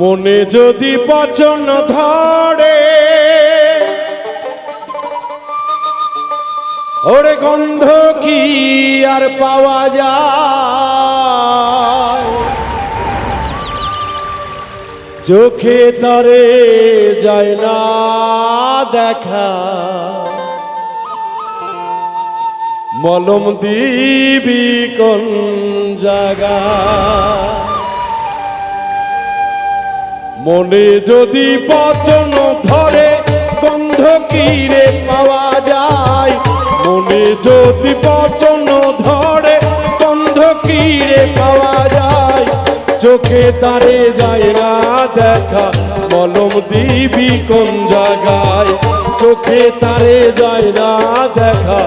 মনে যদি পচন ধরে, ওরে গন্ধ কি আর পাওয়া যায়? চোখে তারে যায় না দেখা। মলম দিবি কোন জায়গা মনে যদি পচন ধরে, গন্ধ কিরে পাওয়া যায়? মনে যদি পচন ধরে, গন্ধ কিরে পাওয়া যায়? চোখে তারে যায় না দেখা, মলম দিবি কোন জায়গায়? চোখে তারে যায় না দেখা,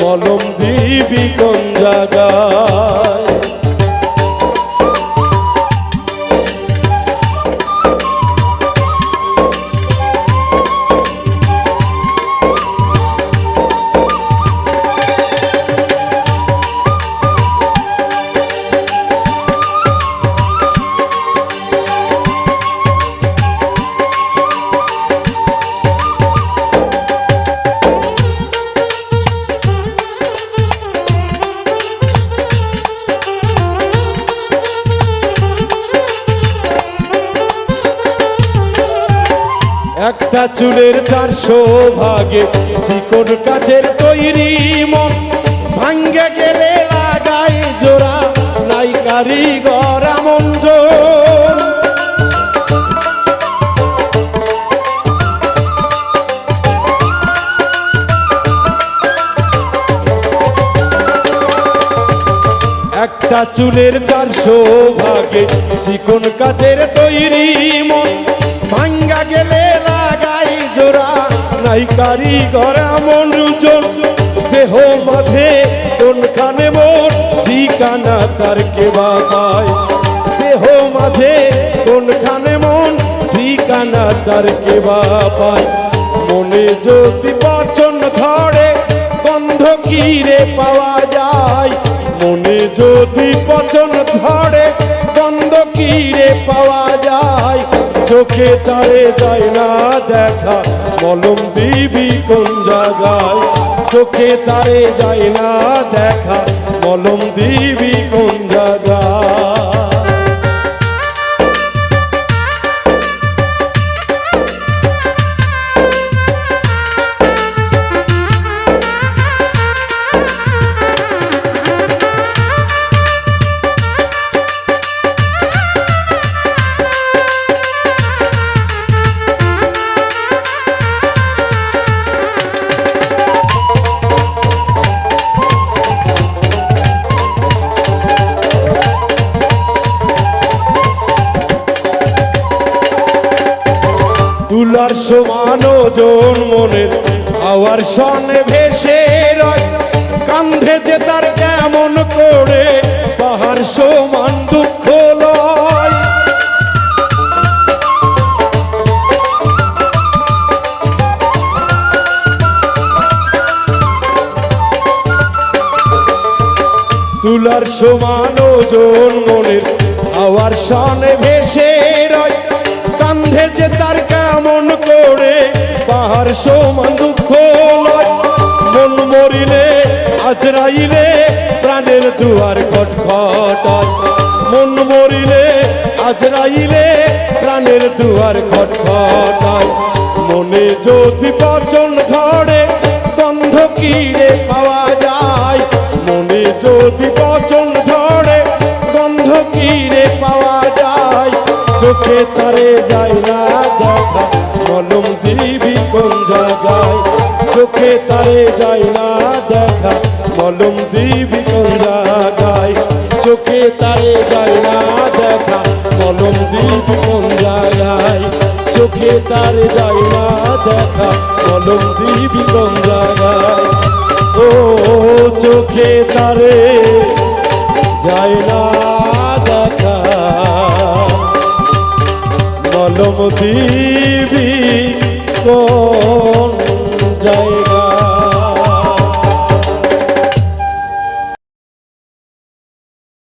মলম দিবি কোন জায়গায়? একটা চুলের চারশো ভাগে চিকন কাচের তৈরি মন ভাঙ্গে গেলে লাগাই জোড়া, নাই কারিগর আমন। একটা চুলের চারশো ভাগে চিকন কাচের তৈরি মন ভাঙ্গা গেলে জোড়া নাই কারিগর মনুজন দেহ মাঝে কোনখানে মোর ঠিকানা তার কেবা পায়? দেহ মাঝে কোনখানে মন ঠিকানা তার কেবা পায়? মনে যদি পচন ধরে গন্ধ কিরে পাওয়া যায়? মনে যদি পচন ধরে গন্ধ যায় চোখে তারে যায় না দেখা। মলম দিবি কোন জায়গায়? চোখে তারে যায় না দেখা। মলম দিবি কোন তুলার সমান ওজন মনের আওয়ার সনে ভেসে রয়। কান্ধে যে তার কেমন করে পাহাড় সমান দুঃখ লয়। তুলার সমান ওজন মনের আওয়ার সনে ভেসে রয়। কান্ধে যে তার কেমন করে, পাহাড় সমান দুঃখ মন মরিলে আজরাইলে প্রাণের দুয়ার খটখটায়। মন মরিলে আজরাইলে প্রাণের দুয়ার খটখটায়। মনে যদি পচন ধরে গন্ধ কিরে পাওয়া যায়, মনে যদি পচন ধরে গন্ধ কিরে পাওয়া যায়, চোখে যায় না দেখা মলম দিবি কোন জায়গায়? চোখে তারে যায় না দেখা, মলম দিবি কোন জায়গায়? চোখে তারে যায় না দেখা, মলম দিবি কোন জায়গায়? চোখে তারে যায় না দেখা, মলম দিবি কোন জায়গায়? ও, চোখে তারে যায় না দিবি